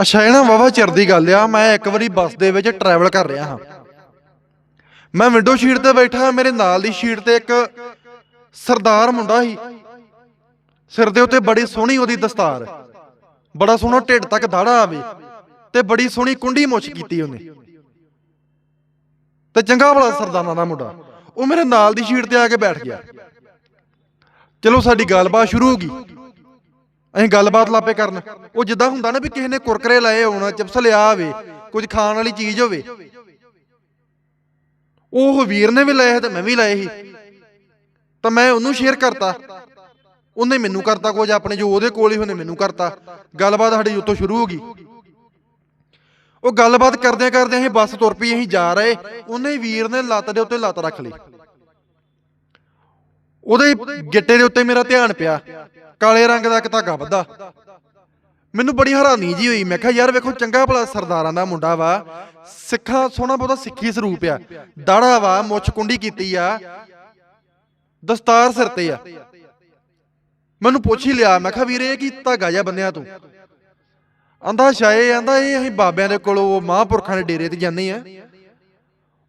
ਅੱਛਾ, ਇਹ ਨਾ ਵਾਵਾ ਚਿਰ ਦੀ ਗੱਲ ਆ। ਮੈਂ ਇੱਕ ਵਾਰੀ ਬੱਸ ਦੇ ਵਿੱਚ ਟਰੈਵਲ ਕਰ ਰਿਹਾ ਹਾਂ। ਮੈਂ ਵਿੰਡੋ ਸ਼ੀਟ ਤੇ ਬੈਠਾ ਮੇਰੇ ਨਾਲ ਦੀ ਸ਼ੀਟ ਤੇ ਇੱਕ ਸਰਦਾਰ ਮੁੰਡਾ ਸੀ। ਸਿਰ ਦੇ ਉੱਤੇ ਬੜੀ ਸੋਹਣੀ ਉਹਦੀ ਦਸਤਾਰ। ਬੜਾ ਸੋਹਣਾ ਢਿੱਡ ਤੱਕ ਦਾੜਾ ਆਵੇ ਤੇ ਬੜੀ ਸੋਹਣੀ ਕੁੰਡੀ ਮੁੱਛ ਕੀਤੀ ਉਹਨੇ। ਤੇ ਚੰਗਾ ਬੜਾ ਸਰਦਾਰਾਂ ਦਾ ਮੁੰਡਾ। ਉਹ ਮੇਰੇ ਨਾਲ ਦੀ ਸ਼ੀਟ ਤੇ ਆ ਕੇ ਬੈਠ ਗਿਆ। ਚਲੋ, ਸਾਡੀ ਗੱਲਬਾਤ ਸ਼ੁਰੂ ਹੋ ਗਈ। ਅਸੀਂ ਗੱਲਬਾਤ ਲਾਪੇ ਕਰਨ। ਉਹ ਜਿੱਦਾਂ ਹੁੰਦਾ ਨਾ ਵੀ ਕਿਸੇ ਨੇ ਕੁਰਕਰੇ ਲਾਏ ਹੋਣ, ਚਿਪਸ ਲਿਆ ਹੋਵੇ, ਕੁਝ ਖਾਣ ਵਾਲੀ ਚੀਜ਼ ਹੋਵੇ। ਉਹ ਵੀਰ ਨੇ ਵੀ ਲਏ ਤੇ ਮੈਂ ਵੀ ਲਏ ਸੀ। ਤਾਂ ਮੈਂ ਉਹਨੂੰ ਸ਼ੇਅਰ ਕਰਤਾ। ਉਹਨੇ ਮੈਨੂੰ ਕਰਤਾ ਕੁਝ, ਆਪਣੇ ਜੋ ਉਹਦੇ ਕੋਲ ਹੀ ਉਹਨੇ ਮੈਨੂੰ ਕਰਤਾ। ਗੱਲਬਾਤ ਸਾਡੀ ਉੱਤੋਂ ਸ਼ੁਰੂ ਹੋ ਗਈ। ਉਹ ਗੱਲਬਾਤ ਕਰਦਿਆਂ ਕਰਦਿਆਂ ਅਸੀਂ ਬੱਸ ਤੁਰ ਪਈ, ਅਸੀਂ ਜਾ ਰਹੇ। ਉਹਨੇ ਵੀਰ ਨੇ ਲੱਤ ਦੇ ਉੱਤੇ ਲੱਤ ਰੱਖ ਲਈ। ਉਹਦੇ ਗਿੱਟੇ ਦੇ ਉੱਤੇ ਮੇਰਾ ਧਿਆਨ ਪਿਆ। ਕਾਲੇ ਰੰਗ ਦਾ ਇੱਕ ਧਾਗਾ ਬੱਧਾ ਮੈਨੂੰ ਬੜੀ ਹੈਰਾਨੀ ਜੀ ਹੋਈ। ਮੈਂ ਕਿਹਾ, ਯਾਰ ਵੇਖੋ, ਚੰਗਾ ਭਲਾ ਸਰਦਾਰਾਂ ਦਾ ਮੁੰਡਾ ਵਾ। ਸਿੱਖਾਂ, ਸੋਹਣਾ ਬਹੁਤਾ ਸਿੱਖੀ ਸਰੂਪ ਆ। ਦਾੜਾ ਵਾ, ਮੁੱਛ ਕੁੰਡੀ ਕੀਤੀ ਆ। ਦਸਤਾਰ ਸਿਰ ਤੇ ਆ। ਮੈਨੂੰ ਪੁੱਛ ਹੀ ਲਿਆ। ਮੈਂ ਕਿਹਾ, ਵੀਰੇ, ਇਹ ਕੀ ਧਾਗਾ ਜਿਹਾ ਬੰਨਿਆ ਤੂੰ? ਆਂਦਾ, ਸ਼ਾਏ, ਆਂਦਾ, ਇਹ ਅਸੀਂ ਬਾਬਿਆਂ ਦੇ ਕੋਲ ਉਹ ਮਹਾਂਪੁਰਖਾਂ ਦੇ ਡੇਰੇ ਤੇ ਜਾਂਦੇ ਆ।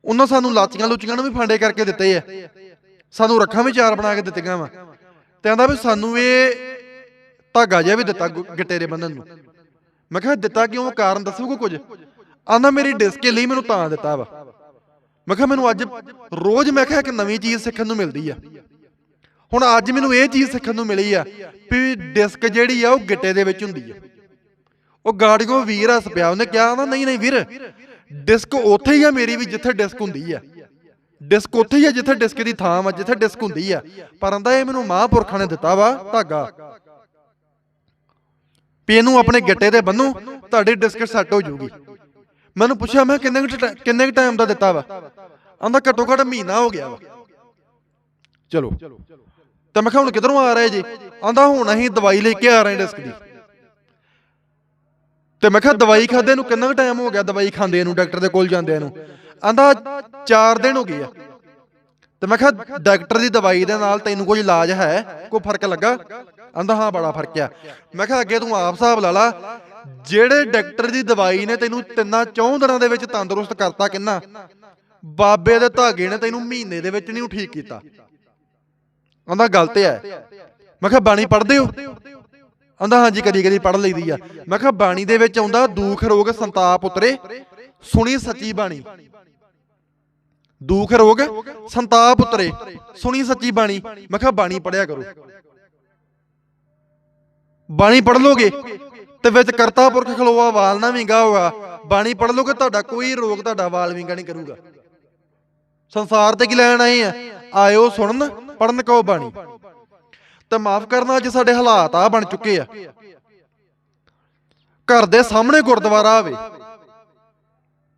ਉਹਨਾਂ ਸਾਨੂੰ ਲਾਚੀਆਂ ਲੁਚੀਆਂ ਨੂੰ ਵੀ ਫਾਂਡੇ ਕਰਕੇ ਦਿੱਤੇ ਆ। ਸਾਨੂੰ ਰੱਖਾਂ ਵੀ ਚਾਰ ਬਣਾ ਕੇ ਦਿੱਤੀਆਂ ਵਾ। ਤੇ ਆਂਦਾ ਵੀ ਸਾਨੂੰ ਇਹ ਧਾਗਾ ਜਿਹਾ ਵੀ ਦਿੱਤਾ ਗੁ- ਗਿੱਟੇ ਦੇ ਬੰਨਣ ਨੂੰ। ਮੈਂ ਕਿਹਾ ਦਿੱਤਾ ਕਿਉਂ? ਕਾਰਨ ਦੱਸੋਗੇ ਕੁਝ? ਆਂਦਾ ਮੇਰੀ ਡਿਸਕ ਲਈ ਮੈਨੂੰ ਤਾਂ ਦਿੱਤਾ ਵਾ। ਮੈਂ ਕਿਹਾ ਮੈਨੂੰ ਅੱਜ ਰੋਜ਼ ਮੈਂ ਕਿਹਾ ਇੱਕ ਨਵੀਂ ਚੀਜ਼ ਸਿੱਖਣ ਨੂੰ ਮਿਲਦੀ ਆ। ਹੁਣ ਅੱਜ ਮੈਨੂੰ ਇਹ ਚੀਜ਼ ਸਿੱਖਣ ਨੂੰ ਮਿਲੀ ਆ ਵੀ ਡਿਸਕ ਜਿਹੜੀ ਆ ਉਹ ਗਿੱਟੇ ਦੇ ਵਿੱਚ ਹੁੰਦੀ ਆ। ਉਹ ਗਾੜੀਓ ਵੀਰ ਹੱਸ ਪਿਆ। ਉਹਨੇ ਕਿਹਾ ਨਾ ਨਹੀਂ ਨਹੀਂ ਵੀਰ ਡਿਸਕ ਉੱਥੇ ਹੀ ਆ ਮੇਰੀ ਵੀ ਜਿੱਥੇ ਡਿਸਕ ਹੁੰਦੀ ਆ। ਡਿਸਕ ਉੱਥੇ ਹੀ ਆ ਜਿੱਥੇ ਡਿਸਕ ਦੀ ਥਾਂ ਵਾ, ਜਿੱਥੇ ਡਿਸਕ ਹੁੰਦੀ ਆ। ਪਰ ਆਂਦਾ ਇਹ ਮੈਨੂੰ ਮਹਾਂਪੁਰਖਾਂ ਨੇ ਦਿੱਤਾ ਵਾ, ਧਾਗਾ। ਵੀ ਇਹਨੂੰ ਆਪਣੇ ਗਿੱਟੇ ਤੇ ਬੰਨੋ ਤੁਹਾਡੀ ਡਿਸਕ ਸੈੱਟ ਹੋ ਜਾਊਗੀ। ਮੈਨੂੰ ਪੁੱਛਿਆ, ਮੈਂ ਕਿੰਨੇ ਕਿੰਨੇ ਟਾਈਮ ਦਾ ਦਿੱਤਾ ਵਾ? ਆਂਦਾ ਘੱਟੋ ਘੱਟ ਮਹੀਨਾ ਹੋ ਗਿਆ ਵਾ। ਚਲੋ। ਤੇ ਮੈਂ ਕਿਹਾ, ਹੁਣ ਕਿਧਰੋਂ ਆ ਰਹੇ ਜੀ? ਆਂਦਾ ਹੁਣ ਅਸੀਂ ਦਵਾਈ ਲੈ ਕੇ ਆ ਰਹੇ ਡਿਸਕ ਦੀ। ਤੇ ਮੈਂ ਕਿਹਾ, ਦਵਾਈ ਖਾਦੇ ਨੂੰ ਕਿੰਨਾ ਟਾਈਮ ਹੋ ਗਿਆ ਦਵਾਈ ਖਾਂਦੇ ਨੂੰ, ਡਾਕਟਰ ਦੇ ਕੋਲ ਜਾਂਦੇ ਨੂੰ? ਆਂਦਾ 4 ਦਿਨ ਹੋ ਗਏ ਆ। ਤੇ ਮੈਂ ਕਿਹਾ, ਡਾਕਟਰ ਦੀ ਦਵਾਈ ਦੇ ਨਾਲ ਤੈਨੂੰ ਕੋਈ ਇਲਾਜ ਹੈ? ਕੋਈ ਫ਼ਰਕ ਲੱਗਾ? ਆਂਦਾ, ਹਾਂ, ਬੜਾ ਫ਼ਰਕ ਆ। ਮੈਂ ਕਿਹਾ, ਅੱਗੇ ਤੂੰ ਆਪ ਹਿਸਾਬ ਲਾ ਲਾ, ਜਿਹੜੇ ਡਾਕਟਰ ਦੀ ਦਵਾਈ ਨੇ ਤੈਨੂੰ ਤਿੰਨਾਂ ਚੌਂ ਦਿਨਾਂ ਦੇ ਵਿੱਚ ਤੰਦਰੁਸਤ ਕਰਤਾ ਕਿੰਨਾ? ਬਾਬੇ ਦੇ ਧਾਗੇ ਨੇ ਤੈਨੂੰ ਮਹੀਨੇ ਦੇ ਵਿੱਚ ਨਹੀਂ ਠੀਕ ਕੀਤਾ। ਆਂਦਾ ਗੱਲ ਤੇ ਹੈ ਮੈਂ ਕਿਹਾ, ਬਾਣੀ ਪੜ੍ਹਦੇ ਹੋ? ਆਂਦਾ, ਹਾਂਜੀ ਕਦੀ ਕਦੀ ਪੜ੍ਹ ਲਈਦੀ ਆ। ਮੈਂ ਕਿਹਾ, ਬਾਣੀ ਦੇ ਵਿੱਚ ਆਉਂਦਾ, ਦੁੱਖ, ਰੋਗ, ਸੰਤਾਪ ਉਤਰੇ, ਸੁਣੀ ਸੱਚੀ ਬਾਣੀ। ਦੂਖ ਰੋਗ, ਸੰਤਾਪ ਉਤਰੇ। ਸੁਣੀ ਸੱਚੀ ਬਾਣੀ, ਮੈਂ ਕਿਹਾ ਬਾਣੀ ਪੜਿਆ ਕਰੋ। ਬਾਣੀ ਪੜ ਲੋਗੇ ਤੇ ਵਿੱਚ ਕਰਤਾ ਪੁਰਖ ਖਲੋਆ, ਵਾਲ ਨਾ ਵਿੰਗਾ ਹੋਗਾ ਬਾਣੀ ਪੜ ਲੋਗੇ ਤੁਹਾਡਾ ਕੋਈ ਰੋਗ ਤੁਹਾਡਾ ਵਾਲ ਵਿੰਗਾ ਨਹੀਂ ਕਰੂਗਾ। ਸੰਸਾਰ ਤੇ ਕੀ ਲੈਣ ਆਏ ਆ? ਆਇਓ ਸੁਣਨ ਪੜਨ ਕਹੋ ਬਾਣੀ। ਤੇ ਮਾਫ ਕਰਨਾ, ਅੱਜ ਸਾਡੇ ਹਾਲਾਤ ਆ ਬਣ ਚੁੱਕੇ ਆ। ਘਰ ਦੇ ਸਾਹਮਣੇ ਗੁਰਦੁਆਰਾ ਆਵੇ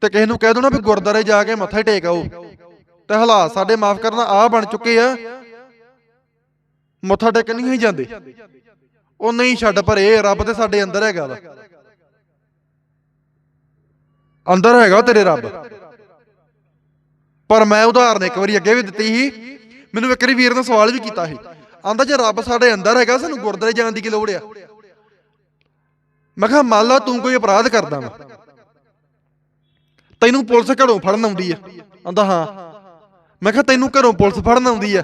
ਤੇ ਕਿਸੇ ਨੂੰ ਕਹਿ ਦੋ ਨਾ ਵੀ ਗੁਰਦੁਆਰੇ ਜਾ ਕੇ ਮੱਥਾ ਟੇਕ ਆਓ। ਤੇ ਹਾਲਾਤ ਸਾਡੇ ਮਾਫ ਕਰਨਾ ਆ ਬਣ ਚੁੱਕੇ ਆ। ਮੱਥਾ ਟੇਕਣ ਨਹੀਂ ਹੀ ਜਾਂਦੇ। ਉਹ ਨਹੀਂ ਛੱਡ ਪਰੇ, ਰੱਬ ਤੇ ਸਾਡੇ ਅੰਦਰ ਹੈਗਾ ਵਾ। ਅੰਦਰ ਹੈਗਾ ਤੇਰੇ ਰੱਬ। ਪਰ ਮੈਂ ਉਦਾਹਰਨ ਇੱਕ ਵਾਰੀ ਅੱਗੇ ਵੀ ਦਿੱਤੀ ਸੀ। ਮੈਨੂੰ ਇੱਕ ਵਾਰੀ ਵੀਰ ਨੇ ਸਵਾਲ ਵੀ ਕੀਤਾ ਸੀ। ਆਂਦਾ, ਜੇ ਰੱਬ ਸਾਡੇ ਅੰਦਰ ਹੈਗਾ, ਸਾਨੂੰ ਗੁਰਦੁਆਰੇ ਜਾਣ ਦੀ ਕੀ ਲੋੜ ਆ? ਮੈਂ ਕਿਹਾ, ਮੰਨ ਲਾ ਤੂੰ ਕੋਈ ਅਪਰਾਧ ਕਰਦਾ ਵਾ। ਤੈਨੂੰ ਪੁਲਿਸ ਘਰੋਂ ਫੜਨ ਆਉਂਦੀ ਆ। ਆਂਦਾ, ਹਾਂ। ਮੈਂ ਕਿਹਾ ਤੈਨੂੰ ਘਰੋਂ ਪੁਲਿਸ ਫੜਨ ਆਉਂਦੀ ਆ।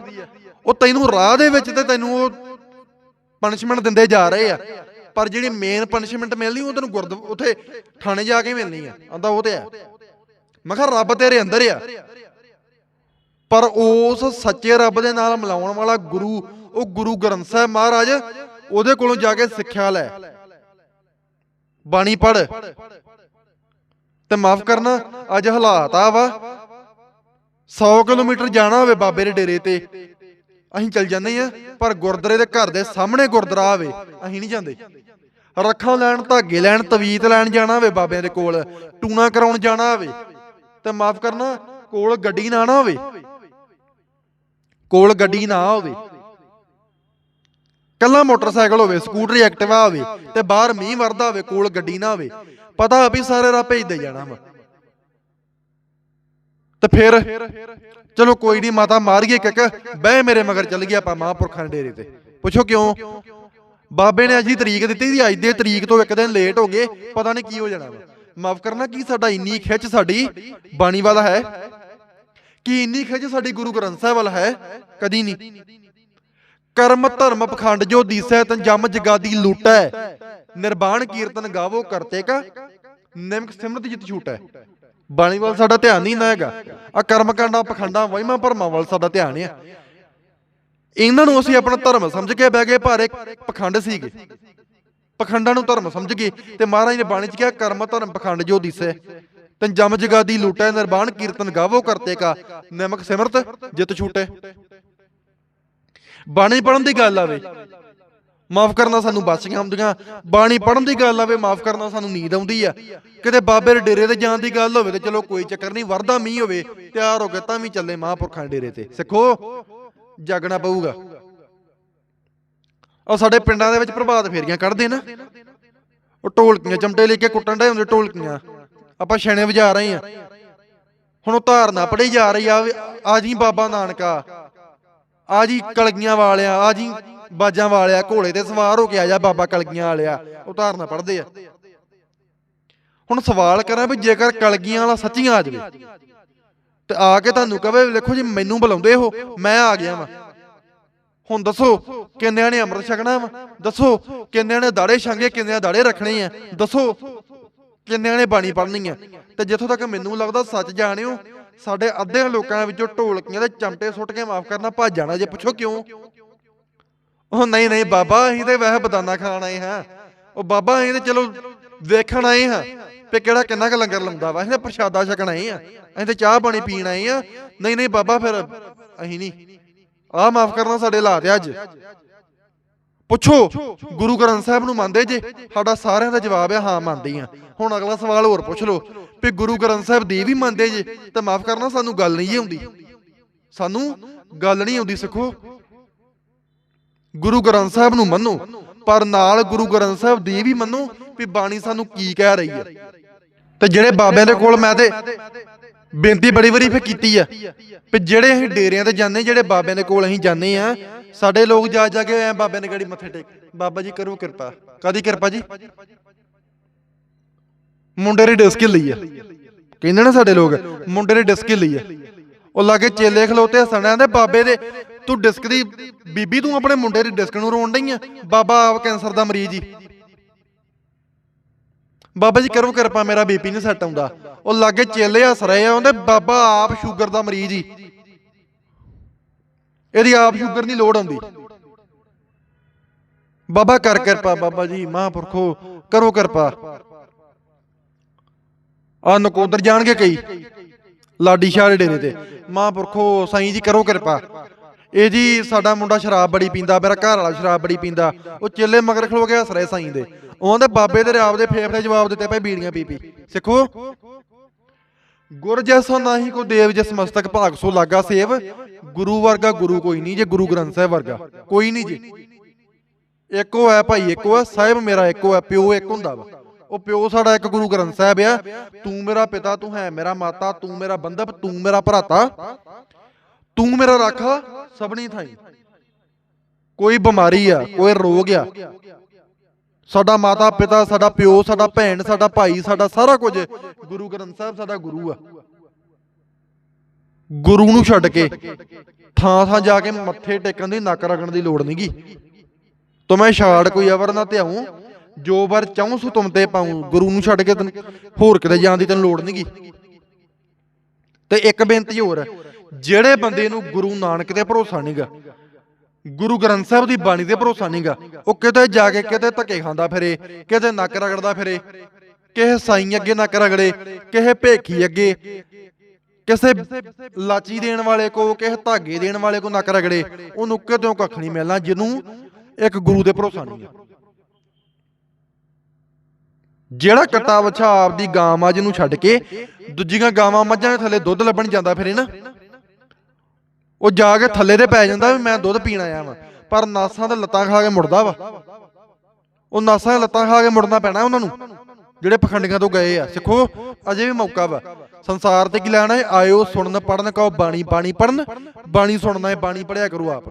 ਉਹ ਤੈਨੂੰ ਰਾਹ ਦੇ ਵਿੱਚ ਤੇ ਤੈਨੂੰ ਉਹ ਪਨਿਸ਼ਮੈਂਟ ਦਿੰਦੇ ਜਾ ਰਹੇ ਆ। ਪਰ ਜਿਹੜੀ ਮੇਨ ਪਨਿਸ਼ਮੈਂਟ ਮਿਲਣੀ, ਉਹ ਤੈਨੂੰ ਗੁਰਦ ਉੱਥੇ ਥਾਣੇ ਜਾ ਕੇ ਮਿਲਣੀ ਆ। ਆਂਦਾ ਉਹ ਤੇ ਆ। ਮੈਂ ਕਿਹਾ ਰੱਬ ਤੇਰੇ ਅੰਦਰ ਆ। ਪਰ ਉਸ ਸੱਚੇ ਰੱਬ ਦੇ ਨਾਲ ਮਿਲਾਉਣ ਵਾਲਾ ਗੁਰੂ, ਉਹ ਗੁਰੂ ਗ੍ਰੰਥ ਸਾਹਿਬ ਮਹਾਰਾਜ, ਉਹਦੇ ਕੋਲੋਂ ਜਾ ਕੇ ਸਿੱਖਿਆ ਲੈ। ਬਾਣੀ ਪੜ ਤੇ ਮਾਫ ਕਰਨਾ, ਅੱਜ ਹਾਲਾਤ ਆ ਵਾ। 100 ਕਿਲੋਮੀਟਰ ਜਾਣਾ ਹੋਵੇ ਬਾਬੇ ਦੇ ਡੇਰੇ ਤੇ, ਅਸੀਂ ਚੱਲ ਜਾਂਦੇ ਆ ਪਰ ਗੁਰਦੁਆਰੇ ਦੇ ਘਰ ਦੇ ਸਾਹਮਣੇ ਗੁਰਦੁਆਰਾ ਆਵੇ, ਅਸੀਂ ਨਹੀਂ ਜਾਂਦੇ। ਰੱਖਾਂ ਲੈਣ, ਧਾਗੇ ਲੈਣ, ਤਵੀਤ ਲੈਣ ਜਾਣਾ ਹੋਵੇ ਬਾਬਿਆਂ ਦੇ ਕੋਲ, ਟੂਣਾ ਕਰਾਉਣ ਜਾਣਾ ਹੋਵੇ, ਤੇ ਮਾਫ ਕਰਨਾ, ਕੋਲ ਗੱਡੀ ਨਾ ਨਾ ਹੋਵੇ। ਕੋਲ ਗੱਡੀ ਨਾ ਹੋਵੇ। ਕੱਲਾ ਮੋਟਰਸਾਈਕਲ ਹੋਵੇ, ਸਕੂਟਰ ਐਕਟਿਵਾ ਹੋਵੇ, ਤੇ ਬਾਹਰ ਮੀਂਹ ਵਰਦਾ ਹੋਵੇ, ਕੋਲ ਗੱਡੀ ਨਾ ਹੋਵੇ। ਪਤਾ ਵੀ ਸਾਰੇ ਰਾਹ ਭੇਜਦੇ ਜਾਣਾ ਵਾ। ਤੇ ਫਿਰ ਚਲੋ ਕੋਈ ਨਹੀਂ ਮਾਤਾ ਮਾਰੀਏ ਕਿਕ, ਬਹਿ ਮੇਰੇ ਮਗਰ ਚੱਲ ਗਿਆ ਆਪਾਂ ਮਹਾਂਪੁਰਖਾਂ ਦੇ ਡੇਰੇ ਤੇ। ਪੁੱਛੋ ਕਿਉਂ? ਬਾਬੇ ਨੇ ਅਜੀ ਤਰੀਕ ਦਿੱਤੀ ਸੀ, ਅੱਜ ਦੇ ਤਰੀਕ ਤੋਂ ਇੱਕ ਦਿਨ ਲੇਟ ਹੋ ਗਏ, ਪਤਾ ਨਹੀਂ ਕੀ ਹੋ ਜਾਣਾ ਮਾਫ ਕਰਨਾ, ਕੀ ਸਾਡਾ ਇੰਨੀ ਖਿੱਚ ਸਾਡੀ ਬਾਣੀ ਵਾਲਾ ਹੈ? ਕੀ ਇੰਨੀ ਖਿੱਚ ਸਾਡੀ ਗੁਰੂ ਗ੍ਰੰਥ ਸਾਹਿਬ ਵਾਲਾ ਹੈ? ਕਦੀ ਨਹੀਂ ਕਰਮ, ਧਰਮ, ਪਖੰਡ ਜੋ ਦੀਸੈ ਤਨ ਜਮ ਜਗਾਦੀ ਲੂਟੈ। ਨਿਰਬਾਣ ਕੀਰਤਨ ਗਾਵੋ ਕਰਤੇ ਕਾ ਨਿਮਕ ਸਿਮਰਤ ਜਿਤ ਛੂਟੈ। ਬਾਣੀ ਵੱਲ ਸਾਡਾ ਧਿਆਨ ਨਹੀਂ ਨਾ ਹੈਗਾ। ਆ ਕਰਮ ਪਖੰਡਾਂ, ਵਹਿਮਾਂ, ਭਰਮਾਂ ਵੱਲ ਸਾਡਾ ਧਿਆਨ ਹੈ। ਇਹਨਾਂ ਨੂੰ ਅਸੀਂ ਆਪਣਾ ਧਰਮ ਸਮਝ ਕੇ ਬਹਿ ਗਏ, ਪਰ ਪਖੰਡ ਸੀਗੇ। ਪਖੰਡਾਂ ਨੂੰ ਧਰਮ ਸਮਝ ਗਏ ਤੇ ਮਹਾਰਾਜ ਨੇ ਬਾਣੀ ਚ ਕਿਹਾ, ਕਰਮ, ਧਰਮ, ਪਖੰਡ ਜੋ ਦਿਸੈ, ਤਨ ਜਮ ਜਗਾਦੀ ਲੂਟੈ ਨਿਰਬਾਣ ਕੀਰਤਨ ਗਾਵੋ ਕਰਤੇ ਕਾ, ਨਿਮਕ ਸਿਮਰਤ ਜਿਤ ਛੂਟੈ। ਬਾਣੀ ਪੜਨ ਦੀ ਗੱਲ ਆਵੇ। ਮਾਫ ਕਰਨਾ ਸਾਨੂੰ ਬਾਸੀਆਂ ਆਉਂਦੀਆਂ ਬਾਣੀ ਪੜਨ ਦੀ ਗੱਲ ਆਵੇ, ਮਾਫ ਕਰਨਾ ਸਾਨੂੰ ਨੀਂਦ ਆਉਂਦੀ ਆ। ਕਿਤੇ ਬਾਬੇ ਦੇ ਡੇਰੇ ਤੇ ਜਾਣ ਦੀ ਗੱਲ ਹੋਵੇ ਤੇ ਚਲੋ ਕੋਈ ਚੱਕਰ ਨਹੀਂ, ਵਰਦਾ ਮੀਂਹ ਹੋਵੇ, ਤਿਆਰ ਹੋ ਕੇ ਤਾਂ ਵੀ ਚੱਲੇ ਮਹਾਂਪੁਰਖਾਂ ਦੇ ਡੇਰੇ ਤੇ। ਸਿੱਖੋ, ਜਾਗਣਾ ਪਊਗਾ। ਉਹ ਸਾਡੇ ਪਿੰਡਾਂ ਦੇ ਵਿੱਚ ਪ੍ਰਭਾਤ ਫੇਰੀਆਂ ਕੱਢਦੇ ਨਾ। ਉਹ ਢੋਲਕੀਆਂ, ਚਮਟੇ ਲੈ ਕੇ ਕੁੱਟਣ ਦੇ ਹੁੰਦੇ ਢੋਲਕੀਆਂ। ਆਪਾਂ ਛੇਣੇ ਵਜਾ ਰਹੇ ਆ। ਹੁਣ ਉਹ ਧਾਰਨਾ ਪੜੀ ਜਾ ਰਹੀ ਆ ਆ ਜੀ ਬਾਬਾ ਨਾਨਕਾ ਆ ਜੀ ਕਲਗੀਆਂ ਵਾਲਿਆ ਆ ਜੀ ਬਾਜਾਂ ਵਾਲਿਆ, ਘੋੜੇ ਤੇ ਸਵਾਰ ਹੋ ਕੇ ਆ ਜਾ ਬਾਬਾ ਕਲਗੀਆਂ ਵਾਲਿਆ। ਉਹ ਪੜਦੇ ਆ। ਹੁਣ ਸਵਾਲ ਕਰਾਂ ਵੀ ਜੇਕਰ ਕਲਗੀਆਂ ਵਾਲਾ ਸੱਚੀਆਂ ਆ ਜਾਵੇ, ਤੇ ਆ ਕੇ ਤੁਹਾਨੂੰ ਕਹੇ ਦੇਖੋ ਜੀ, ਮੈਨੂੰ ਬੁਲਾਉਂਦੇ ਹੋ, ਮੈਂ ਆ ਗਿਆ ਵਾਂ। ਹੁਣ ਦੱਸੋ, ਕਿੰਨਿਆਂ ਨੇ ਅੰਮ੍ਰਿਤ ਛਕਣਾ ਵਾ? ਦੱਸੋ, ਕਿੰਨਿਆਂ ਨੇ ਦਾੜੇ ਛਾਂਗੇ, ਕਿੰਨਿਆਂ ਦਾੜੇ ਰੱਖਣੇ ਆ? ਦੱਸੋ, ਕਿੰਨਿਆਂ ਨੇ ਬਾਣੀ ਪੜ੍ਹਨੀ ਆ? ਤੇ ਜਿੱਥੋਂ ਤੱਕ ਮੈਨੂੰ ਲੱਗਦਾ ਸੱਚ ਜਾਣਿਓ, ਸਾਡੇ ਅੱਧੇ ਲੋਕਾਂ ਵਿੱਚੋਂ ਢੋਲਕੀਆਂ ਦੇ ਚਮਟੇ ਸੁੱਟ ਕੇ ਮਾਫ ਕਰਨਾ ਭੱਜ ਜਾਣਾ, ਜੇ ਪੁੱਛੋ ਕਿਉਂ? ਉਹ ਨਹੀਂ ਨਹੀਂ, ਬਾਬਾ ਅਸੀਂ ਤੇ ਵੈਸੇ ਬਦਾਨਾ ਖਾਣ ਆਏ ਹਾਂ। ਉਹ ਬਾਬਾ ਅਸੀਂ ਤੇ ਚਲੋ ਵੇਖਣ ਆਏ ਹਾਂ ਤੇ ਕਿਹੜਾ ਕਿੰਨਾ ਕੁ ਲੰਗਰ ਲਾਉਂਦਾ ਵਾ। ਅਸੀਂ ਪ੍ਰਸ਼ਾਦਾ ਛਕਣ ਆਏ ਆ ਅਸੀਂ ਤੇ ਚਾਹ ਪਾਣੀ ਪੀਣ ਆਏ ਆ ਨਹੀਂ ਨਹੀਂ, ਬਾਬਾ ਫਿਰ ਅਸੀਂ ਨਹੀਂ। ਆਹ ਮਾਫ ਕਰਨਾ ਸਾਡੇ ਹਾਲਾਤ ਅੱਜ। ਪੁੱਛੋ, ਗੁਰੂ ਗ੍ਰੰਥ ਸਾਹਿਬ ਨੂੰ ਮੰਨਦੇ ਜੇ? ਸਾਡਾ ਸਾਰਿਆਂ ਦਾ ਜਵਾਬ ਹੈ ਹਾਂ, ਮੰਨਦੇ ਆ ਹੁਣ ਅਗਲਾ ਸਵਾਲ ਹੋਰ ਪੁੱਛ ਲਓ ਵੀ ਗੁਰੂ ਗ੍ਰੰਥ ਸਾਹਿਬ ਦੀ ਵੀ ਮੰਨਦੇ ਜੇ? ਤੇ ਮਾਫ ਕਰਨਾ ਸਾਨੂੰ ਗੱਲ ਨਹੀਂ ਆਉਂਦੀ। ਸਾਨੂੰ ਗੱਲ ਨਹੀਂ ਆਉਂਦੀ, ਸਿੱਖੋ। ਗੁਰੂ ਗ੍ਰੰਥ ਸਾਹਿਬ ਨੂੰ ਮੰਨੋ, ਪਰ ਨਾਲ ਗੁਰੂ ਗ੍ਰੰਥ ਸਾਹਿਬ ਦੀ ਵੀ ਮੰਨੋ ਵੀ ਬਾਣੀ ਸਾਨੂੰ ਕੀ ਕਹਿ ਰਹੀ ਹੈ। ਤੇ ਜਿਹੜੇ ਬਾਬਿਆਂ ਦੇ ਕੋਲ ਮੈਂ ਤੇ ਬੇਨਤੀ ਬੜੀ ਵਾਰੀ ਫੇ ਕੀਤੀ ਆ ਵੀ ਜਿਹੜੇ ਅਸੀਂ ਡੇਰਿਆਂ ਤੇ ਜਾਂਦੇ, ਜਿਹੜੇ ਬਾਬਿਆਂ ਦੇ ਕੋਲ ਅਸੀਂ ਜਾਂਦੇ ਆ ਸਾਡੇ ਲੋਕ ਜਾ ਜਾ ਕੇ ਐ ਬਾਬਿਆਂ ਨੇ ਗੜੀ ਮੱਥੇ ਟੇਕ, ਬਾਬਾ ਜੀ ਕਰੋ ਕਿਰਪਾ। ਕਾਦੀ ਕਿਰਪਾ ਜੀ? ਮੁੰਡੇ ਦੀ ਡਿਸਕ ਲਈ ਆ ਕਹਿੰਦੇ ਨੇ ਸਾਡੇ ਲੋਕ, ਮੁੰਡੇ ਦੀ ਡਿਸਕ ਲਈ ਆ ਉਹ ਲਾਗੇ ਚੇਲੇ ਖਲੋਤੇ ਹਸਣਿਆਂ ਦੇ ਬਾਬੇ ਦੇ ਤੂੰ ਡਿਸਕ ਦੀ ਬੀਬੀ, ਤੂੰ ਆਪਣੇ ਮੁੰਡੇ ਦੀ ਡਿਸਕ ਨੂੰ ਰੋਣ ਡਈ ਆ? ਬਾਬਾ ਆਪ ਕੈਂਸਰ ਦਾ ਮਰੀਜ਼ ਹੀ ਬਾਬਾ ਜੀ, ਕਰੋ ਕਿਰਪਾ, ਮੇਰਾ ਬੀਪੀ ਨਹੀਂ ਸੈੱਟ ਆਉਂਦਾ। ਉਹ ਲਾਗੇ ਚੇਲੇ ਹੱਸ ਰਹੇ ਆ, ਉਹਦੇ ਬਾਬਾ ਆਪ ਸ਼ੂਗਰ ਦਾ ਮਰੀਜ਼ ਹੀ ਇਹਦੀ ਆਪ ਸ਼ੂਗਰ ਦੀ ਲੋੜ ਆਉਂਦੀ। ਬਾਬਾ, ਕਰ ਕਿਰਪਾ, ਬਾਬਾ ਜੀ, ਮਹਾਂਪੁਰਖੋ, ਕਰੋ ਕਿਰਪਾ। ਆ ਨਕੋਦਰ ਜਾਣਗੇ ਕਈ। ਲਾਡੀ ਸ਼ਾਹ ਦੇ ਡੇਰੇ ਤੇ। ਮਹਾਂਪੁਰਖੋ, ਸਾਈਂ ਜੀ, ਕਰੋ ਕਿਰਪਾ। ਇਹ ਜੀ ਸਾਡਾ ਮੁੰਡਾ ਸ਼ਰਾਬ ਬੜੀ ਪੀਂਦਾ, ਮੇਰਾ ਘਰ ਵਾਲਾ ਸ਼ਰਾਬ ਬੜੀ ਪੀਂਦਾ। ਉਹ ਚੇਲੇ ਮਗਰ ਖਲੋ ਕੇ ਹੱਸ ਰਹੇ ਸਾਈਂ ਦੇ। ਉਹਦੇ ਬਾਬੇ ਦੇ ਰਾਬ ਦੇ ਫੇਫੜੇ ਜਵਾਬ ਦਿੱਤੇ ਪਏ ਬੀੜੀਆਂ ਪੀ ਪੀ। ਸਿੱਖੋ। ਗੁਰ ਜੈਸਾ ਨਾਹੀ ਕੋ ਦੇਵ ਜਿਸ ਮਸਤਕ ਭਾਗ, ਸੋ ਲਾਗਾ ਸੇਵ। ਗੁਰੂ ਵਰਗਾ ਗੁਰੂ ਕੋਈ ਨਹੀਂ ਜੇ ਗੁਰੂ ਗ੍ਰੰਥ ਸਾਹਿਬ ਵਰਗਾ। ਕੋਈ ਨਹੀਂ ਜੀ। ਇੱਕੋ ਹੈ ਭਾਈ, ਇੱਕੋ ਹੈ ਸਾਹਿਬ, ਮੇਰਾ ਇੱਕੋ ਹੈ ਪਿਓ, ਇੱਕ ਹੁੰਦਾ ਵਾ। ਉਹ ਪਿਓ ਸਾਡਾ ਇੱਕ ਗੁਰੂ ਗ੍ਰੰਥ ਸਾਹਿਬ ਆ। ਤੂੰ ਮੇਰਾ ਪਿਤਾ, ਤੂੰ ਹੈ ਮੇਰਾ ਮਾਤਾ, ਤੂੰ ਮੇਰਾ ਬੰਧਪ, ਤੂੰ ਮੇਰਾ ਭਰਾਤਾ। ਤੂੰ ਮੇਰਾ ਰਾਖਾ ਸਭਨੀ ਥਾਈ। ਕੋਈ ਬਿਮਾਰੀ ਆ, ਕੋਈ ਰੋਗ ਆ। ਸਾਡਾ ਮਾਤਾ ਪਿਤਾ, ਸਾਡਾ ਪਿਓ, ਸਾਡਾ ਭੈਣ, ਸਾਡਾ ਭਾਈ, ਸਾਡਾ ਸਾਰਾ ਕੁਝ ਗੁਰੂ ਗ੍ਰੰਥ ਸਾਹਿਬ ਸਾਡਾ ਗੁਰੂ ਆ। ਗੁਰੂ ਨੂੰ ਛੱਡ ਕੇ ਥਾਂ ਥਾਂ ਜਾ ਕੇ ਮੱਥੇ ਟੇਕਣ ਦੀ, ਨੱਕ ਰਗਣ ਦੀ ਲੋੜ ਨਹੀਂਗੀ ਮੈਂ ਛਾੜ ਕੋਈ ਅਵਰ ਨਾ ਧਿਆਉ, ਜੋ ਵਰ ਚਾਹੂੰ ਸੋ ਤੁਮ ਤੇ ਪਾਉ। ਗੁਰੂ ਨੂੰ ਛੱਡ ਕੇ ਤੈਨੂੰ ਹੋਰ ਕਿਤੇ ਜਾਣ ਦੀ ਤੈਨੂੰ ਲੋੜ ਨਹੀਂਗੀ ਤੇ ਇੱਕ ਬੇਨਤੀ ਹੋਰ ਹੈ ਜਿਹੜੇ ਬੰਦੇ ਨੂੰ ਗੁਰੂ ਨਾਨਕ ਤੇ ਭਰੋਸਾ ਨਹੀਂਗਾ ਗੁਰੂ ਗ੍ਰੰਥ ਸਾਹਿਬ ਦੀ ਬਾਣੀ ਤੇ ਭਰੋਸਾ ਨਹੀਂਗਾ ਉਹ ਕਿਤੇ ਜਾ ਕੇ ਕਿਤੇ ਧੱਕੇ ਖਾਂਦਾ ਫਿਰੇ, ਕਿਤੇ ਨੱਕ ਰਗੜਦਾ ਫਿਰੇ, ਕਿਸੇ ਸਾਈਂ ਅੱਗੇ ਨੱਕ ਰਗੜੇ, ਕਿਸੇ ਭੇਖੀ ਅੱਗੇ, ਕਿਸੇ ਲਾਚੀ ਦੇਣ ਵਾਲੇ ਕੋ, ਕਿਸੇ ਧਾਗੇ ਦੇਣ ਵਾਲੇ ਕੋ ਨੱਕ ਰਗੜੇ, ਉਹਨੂੰ ਕਿਤੋਂ ਕੱਖ ਨਹੀਂ ਮਿਲਣਾ ਜਿਹਨੂੰ ਇੱਕ ਗੁਰੂ ਦੇ ਭਰੋਸਾ ਨਹੀਂ ਆ ਜਿਹੜਾ ਕੱਟਾ ਵਛਾ ਆਪਦੀ ਗਾਂ ਮੱਝ ਨੂੰ ਛੱਡ ਕੇ ਦੂਜੀਆਂ ਗਾਵਾਂ ਮੱਝਾਂ ਦੇ ਥੱਲੇ ਦੁੱਧ ਲੱਭਣ ਜਾਂਦਾ ਫਿਰੇ ਨਾ ਉਹ ਜਾ ਕੇ ਥੱਲੇ ਤੇ ਪੈ ਜਾਂਦਾ ਵੀ ਮੈਂ ਦੁੱਧ ਪੀਣ ਆਇਆ ਵਾਂ। ਪਰ ਨਾਸਾਂ ਤੇ ਲੱਤਾਂ ਖਾ ਕੇ ਮੁੜਦਾ ਵਾ। ਉਹ ਨਾਸਾਂ ਦੇ ਲੱਤਾਂ ਖਾ ਕੇ ਮੁੜਨਾ ਪੈਣਾ ਉਹਨਾਂ ਨੂੰ। ਜਿਹੜੇ ਪਖੰਡੀਆਂ ਤੋਂ ਗਏ ਆ। ਸਿੱਖੋ ਅਜੇ ਵੀ ਮੌਕਾ ਵਾ। ਸੰਸਾਰ ਤੇ ਕੀ ਲੈਣਾ ਆਇਓ ਸੁਣਨ ਪੜਨ ਕਹੋ ਬਾਣੀ ਬਾਣੀ ਪੜਨ ਬਾਣੀ ਸੁਣਨਾ ਹੈ ਬਾਣੀ ਪੜਿਆ ਕਰੂ ਆਪ।